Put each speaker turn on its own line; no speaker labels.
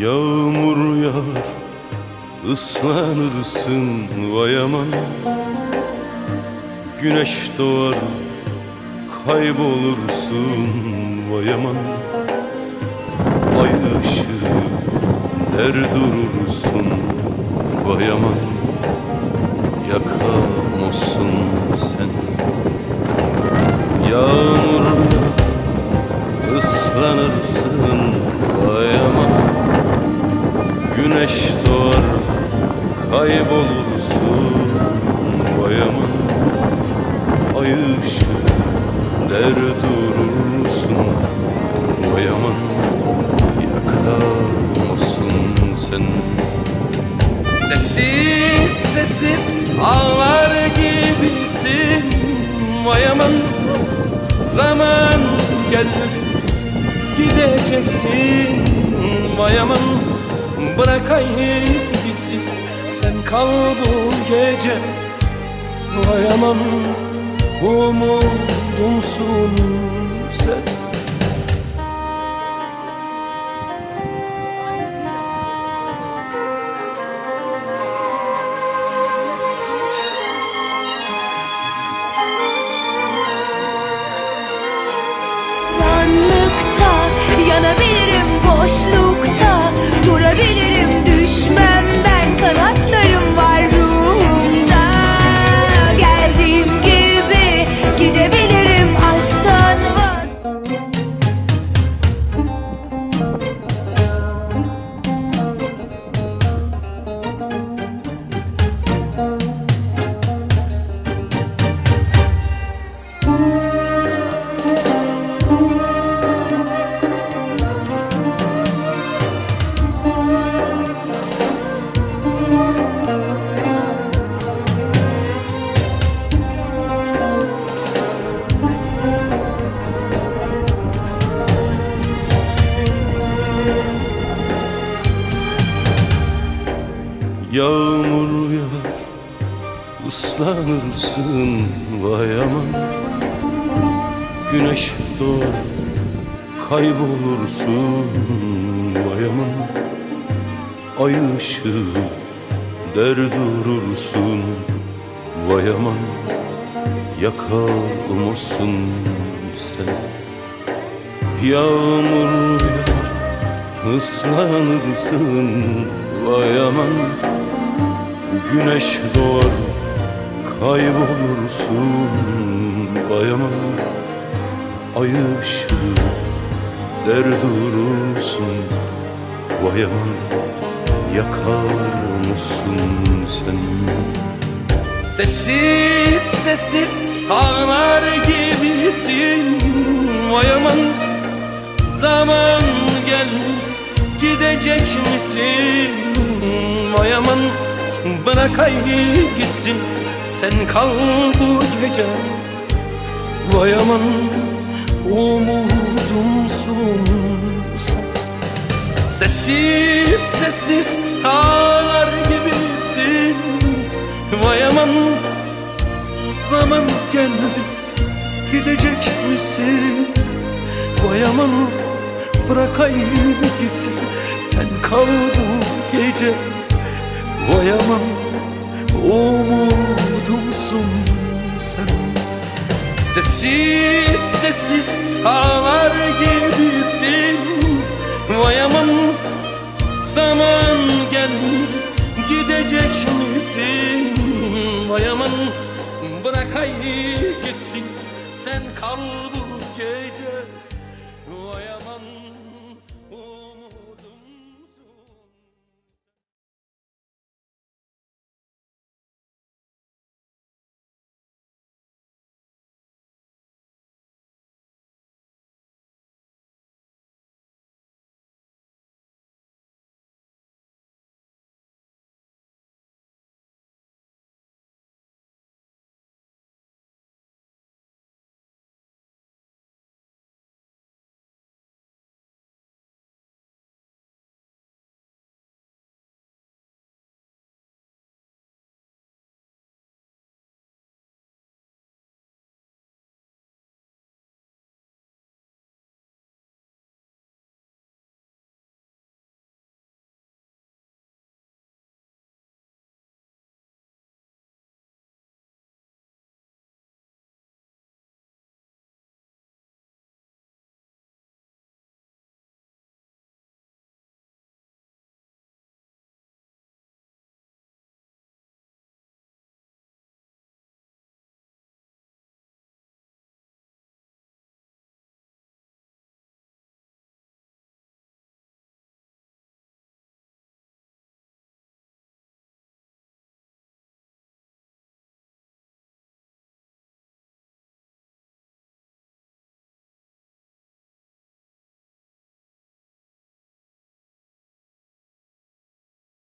Yağmur yağar ıslanırsın vay aman. Güneş doğar kaybolursun vay aman. Ay ışığı der durursun vay aman. Yakam sen. Yağmur Güneş doğar kaybolursun vay aman Ay der durursun vay aman Yakamazsın sen. Sessiz sessiz ağlar gibisin Vay aman zaman geldi Gideceksin vay aman Bırakayım gitsin. Sen kal bu gece. Vay aman umudumsun sen Yağmur yağar ıslanırsın vay aman. Güneş doğar kaybolursun vay aman. Ay ışığı der durursun vay aman. Yakamazsın sen. Yağmur yağar ıslanırsın vay aman Güneş doğar kaybolursun vay aman Ay ışığı der durursun vay Yakar mısın sen? Sessiz sessiz ağlar gibisin Vay aman zaman gel gidecek misin Vay aman bırak ay gitsin Sen kal bu gece. Vay aman umudumsun sen Sessiz sessiz ağlar gibisin. Vay aman zaman geldi Gidecek misin? Vay aman bırakayım gitsin Sen kal bu gece Vay aman umudumsun sen. Sessiz sessiz ağlar gibisin. Vay aman zaman gel gidecek misin? Vay aman bırak ay gitsin. Sen kal bu gece Vay aman